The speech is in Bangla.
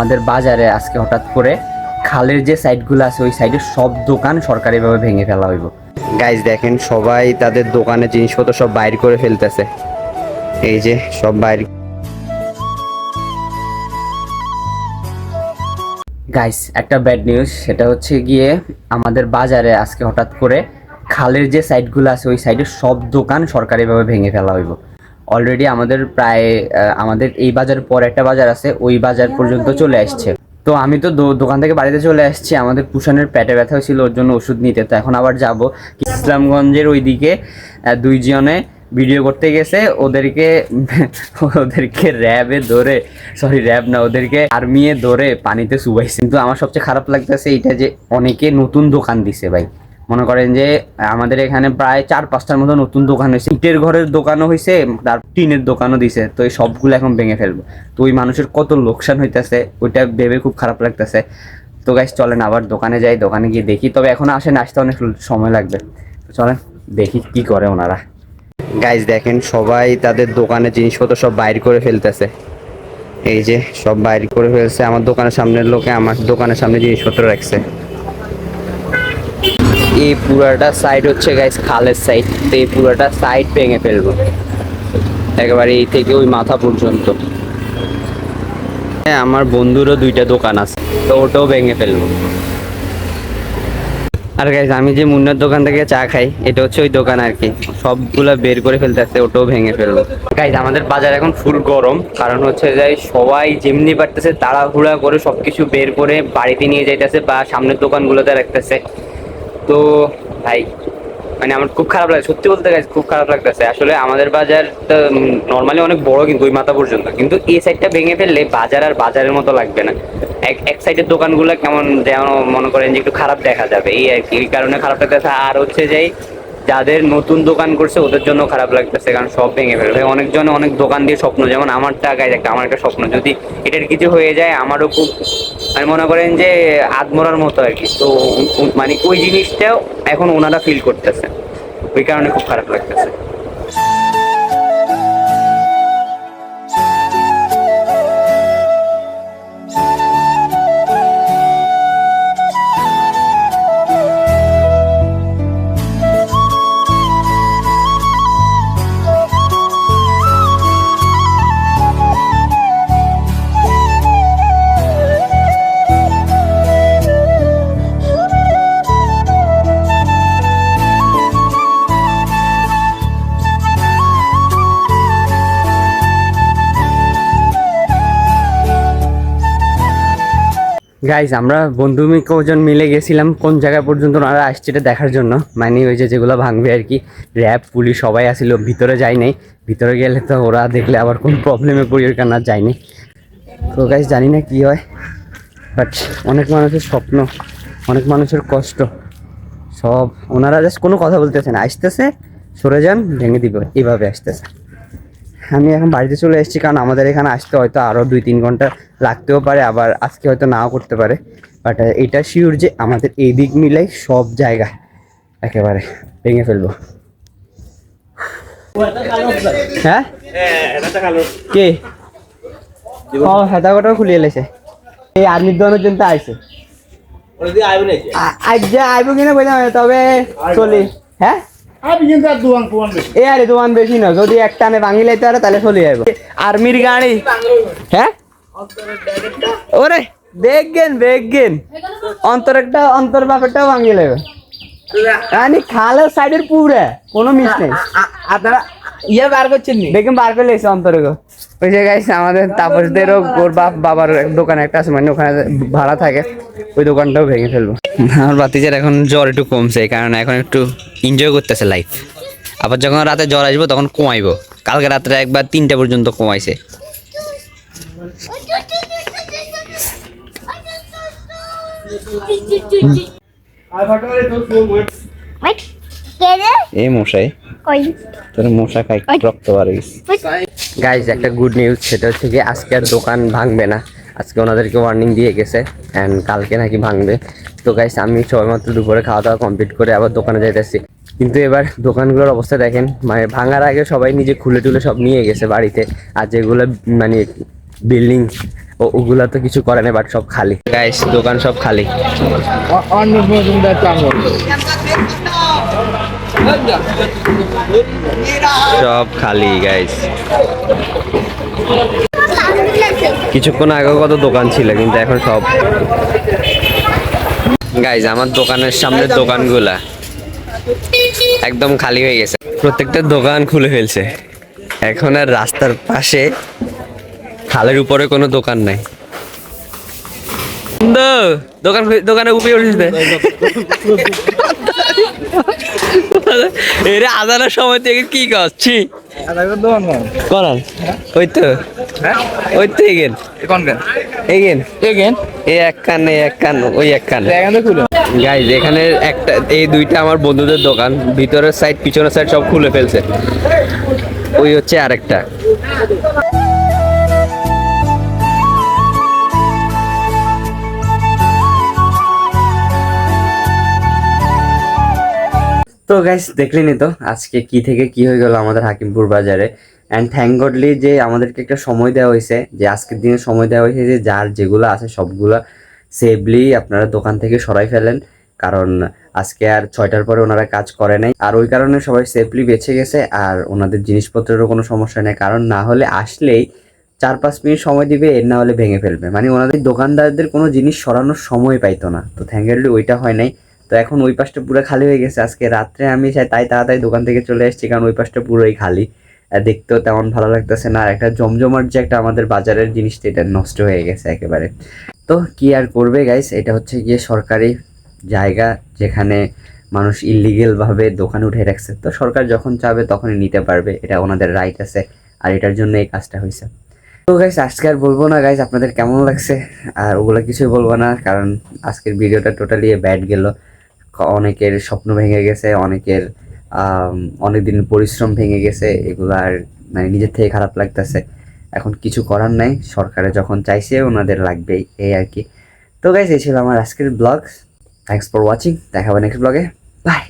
আমাদের বাজারে আজকে হঠাৎ করে খালের যে সাইডগুলো আছে ওই সাইডে সব দোকান সরকারিভাবে ভেঙে ফেলা হইব। গাইজ দেখেন সবাই তাদের দোকানের জিনিসপত্র সব বাইর করে ফেলতেছে। এই যে সব বাইর গাইস একটা ব্যাড নিউজ সেটা হচ্ছে গিয়ে আমাদের বাজারে আজকে হঠাৎ করে খালের যে সাইডগুলো আছে ওই সাইডে সব দোকান সরকারিভাবে ভেঙে ফেলা হইব। অলরেডি আমাদের প্রায় আমাদের এই বাজার পর একটা বাজার আছে, ওই বাজার পর্যন্ত চলে আসছে। তো আমি তো দোকান থেকে বাড়িতে চলে আসছি, আমাদের কুশানের পেটে ব্যথা ছিল ওর জন্য ওষুধ নিতে। তো এখন আবার যাব। ইসলামগঞ্জের ওইদিকে দুইজনে ভিডিও করতে গেছে, ওদেরকে ওদেরকে র্যাবে ধরে সরি র্যাব না, ওদেরকে আর্মিয়ে ধরে পানিতে চুবাইছে কিন্তু আমার সবচেয়ে খারাপ লাগতেছে এটা যে অনেকে নতুন দোকান দিছে ভাই। মনে করেন যে, আমাদের এখানে প্রায় চার পাঁচটার মতো নতুন দোকান হয়েছে। ইটের ঘরের দোকানও হয়েছে, তার টিনের দোকানও দিছে। তো এই সবগুলো এখন ভেঙে ফেলব। তো ওই মানুষের কত লোকসান হইতেছে, ওইটা ভেবে খুব খারাপ লাগতেছে। তো গাইস চলেন আবার দোকানে যাই, দোকানে গিয়ে দেখি। তবে এখন আসেন, আসতে অনেক সময় লাগবে। তো চলেন, দেখি কি করে ওনারা। গাইজ দেখেন, সবাই তাদের দোকানের জিনিসপত্র সব বাইর করে ফেলতেছে। এই যে, সব বাইর করে ফেলছে। আমার দোকানের সামনের লোকে আমার দোকানের সামনে জিনিসপত্র রাখছে। এই পুরাটা সাইড হচ্ছে গাইস খালের সাইড তো এই পুরাটা সাইড ভেঙে ফেলব। একেবারে এই থেকে ওই মাথা পর্যন্ত। হ্যাঁ আমার বন্ধুরও দুইটা দোকান আছে, তো ওটাও ভেঙে ফেলব। আর গাইজ আমি যে মুন্নার দোকান থেকে চা খাই, এটা হচ্ছে ওই দোকান আর কি। সবগুলা বের করে ফেলতেছে, ওটাও ভেঙে ফেলব। গাইজ আমাদের বাজার এখন ফুল গরম। কারণ হচ্ছে যে সবাই যেমনি পারতেছে, তাড়াহুড়া করে সবকিছু বের করে বাড়িতে নিয়ে যাইতেছে বা সামনের দোকানগুলোতে রাখতেছে। তো ভাই মানে আমার খুব খারাপ লাগে, সত্যি বলতে গেছে খুব খারাপ লাগতেছে। আসলে আমাদের বাজারটা নর্মালি অনেক বড় কিন্তু ওই মাথা পর্যন্ত। কিন্তু এই সাইডটা ভেঙে ফেললে বাজার আর বাজারের মতো লাগবে না। এক এক সাইডের দোকানগুলো কেমন যেমন মনে করেন যে একটু খারাপ দেখা যাবে। এই আর কি, এই কারণে খারাপ লাগতেছে। আর হচ্ছে যে যাদের নতুন দোকান করছে, ওদের জন্য খারাপ লাগতেছে, কারণ সব ভেঙে ফেলবে অনেকজন অনেক দোকান দিয়ে স্বপ্ন, যেমন আমার টাকায় একটা আমার একটা স্বপ্ন। যদি এটার কিছু হয়ে যায়, আমারও খুব মানে মনে করেন যে, আদমরার মতো আর কি। তো মানে ওই জিনিসটাও এখন ওনারা ফিল করতেছে। ওই কারণে খুব খারাপ লাগতেছে। গাইজ আমরা বন্ধু কজন মিলে গেছিলাম, কোন জায়গা পর্যন্ত ওনারা আসছে এটা দেখার জন্য। মানে ওই যে যেগুলো ভাঙবে আর কি, র্যাব, পুলিশ সবাই আসিল, ভিতরে যাই নাই। ভিতরে গেলে তো ওরা দেখলে আবার কোন প্রবলেমে পড়ি ওর কারণে যায়নি তো গাইজ জানি না কি হয় বাট অনেক মানুষের স্বপ্ন, অনেক মানুষের কষ্ট। সব, ওনারা জাস্ট কোনো কথা বলতেছে না। আসতেছে, সরে যান, ভেঙে দিবে এইভাবে আসতেছে। আমি এখন বাড়িতে চলে এসেছি কারণ আমাদের এখানে আসতে হয়তো আরও দুই তিন ঘণ্টা লাগতেও পারে আবার আজকে হয়তো নাও করতে পারে। বাট এটা শিওর যে আমাদের এই দিক মিলাই সব জায়গা একেবারে ভেঙে ফেলব। হ্যাঁ? কে? ও হেতাগটাও খুলিয়ে লেছে। এই আর্মির দলের জন্য আইছে। আজ যে আইব কিনা বললাম তবে চলি। হ্যাঁ? এ আরে দোকান বেশি না যদি এক টানে ভাঙি লাইতে পারে তাহলে চলে যাব আর্মির গাড়ি? হ্যাঁ? ওরে দেখবেন দেখবেন অন্তর একটা অন্তর বাপেরটাও ভাঙিয়ে নেবে খালের সাইডের পুরে কোনো মিস নেই। আপনারা ইয়ে বার করছেন দেখেন বার করে লেগেছে অন্তরে ওই যে আমাদের তাপসদেরও ওর বাপ বাবার দোকান একটা আছে মানে ওখানে ভাড়া থাকে। ওই দোকানটাও ভেঙে ফেলব। আমার বাতিজার এখন জ্বর একটু কমছে কারণে এখন একটু এনজয় করতেছে লাইফ আবার যখন রাতে জ্বর আসব তখন কমাইবো। কালকে রাত্রে একবার তিনটা পর্যন্ত কমাইছে। এই মশাই। কই? তোর মশা খাই রক্ত বার গেছে গাইজ একটা গুড নিউজ সেটা হচ্ছে কি আজকে আর দোকান ভাঙবে না। আজকে ওনাদেরকে ওয়ার্নিং দিয়ে গেছে অ্যান্ড কালকে নাকি ভাঙবে। তো গাইজ আমি সবেমাত্র দুপুরে খাওয়া দাওয়া কমপ্লিট করে আবার দোকানে যাইতেছি। কিন্তু এবার দোকানগুলোর অবস্থা দেখেন মানে ভাঙার আগে সবাই নিজে খুলে টুলে সব নিয়ে গেছে বাড়িতে। আর যেগুলো মানে বিল্ডিং ও ওগুলা তো কিছু করে না বাট সব খালি। গাইস দোকান সব খালি। সব খালি গাইস কিছুক্ষণ আগে কত দোকান ছিল, কিন্তু এখন সব গাইজ আমার দোকানের সামনে দোকানগুলা একদম খালি হয়ে গেছে। প্রত্যেকটা দোকান খুলে ফেলছে। এখন আর রাস্তার পাশে খালের উপরে কোনো দোকান নাই। দোকান দোকানে উপরে উঠেছে। এরে আজানের সময় থেকে কি করছি করান ওই তো। ওই তো এগেন। এগেন। এগেন? এই এক কান এই এক কান ওই এক কান। গাইজ এখানে একটা এই দুইটা আমার বন্ধুদের দোকান। ভিতরের সাইড পিছনের সাইড সব খুলে ফেলছে। ওই হচ্ছে আরেকটা। তো গাইস দেখলেনি তো আজকে কি থেকে কি হয়ে গেল আমাদের হাকিমপুর বাজারে। অ্যান্ড থ্যাংক গডলি যে আমাদেরকে একটা সময় দেওয়া হয়েছে, যে আজকের দিনে সময় দেওয়া হয়েছে যে যার যেগুলো আছে সবগুলা সেভলি আপনারা দোকান থেকে সরাই ফেলেন। কারণ আজকে আর ছয়টার পরে ওনারা কাজ করে নাই। আর ওই কারণে সবাই সেফলি বেঁচে গেছে, আর ওনাদের জিনিসপত্রেরও কোনো সমস্যা নেই। কারণ না হলে আসলেই চার পাঁচ মিনিট সময় দিবে, এর না হলে ভেঙে ফেলবে। মানে ওনাদের দোকানদারদের কোনো জিনিস সরানোর সময় পাইতো না। তো থ্যাংক গডলি ওইটা হয় নাই। তো এখন ওই পাশটা পুরো খালি হয়ে গেছে। আজকে রাত্রে আমি তাই তাড়াতাড়ি দোকান থেকে চলে এসেছি, কারণ ওই পাশটা পুরোই খালি। দেখতেও তেমন ভালো লাগতেছে না। আর একটা জমজমাট যে একটা আমাদের বাজারের জিনিসটা এটা নষ্ট হয়ে গেছে একেবারে। তো কি আর করবে গাইস এটা হচ্ছে গিয়ে সরকারি জায়গা, যেখানে মানুষ ইলিগেল ভাবে দোকান উঠে রাখছে। তো সরকার যখন চাবে, তখনই নিতে পারবে। এটা ওনাদের রাইট আছে। আর এটার জন্য এই কাজটা হয়েছে। তো গাইস আজকে আর বলব না গাইস আপনাদের কেমন লাগছে? আর ওগুলো কিছুই বলব না, কারণ আজকের ভিডিওটা টোটালি ব্যাড গেল। অনেকের স্বপ্ন ভেঙে গেছে, অনেকের অনেক দিন পরিশ্রম ভেঙে গেছে, এগুলো আর মানে নিজের থেকে খারাপ লাগতেছে। এখন কিছু করার নাই, সরকারে যখন চাইছে ওনাদের লাগবেই, এই আর কি। তো গাইজ এই ছিল আমার আজকের ব্লগ থ্যাংকস ফর ওয়াচিং দেখা হবে নেক্সট ব্লগে বাই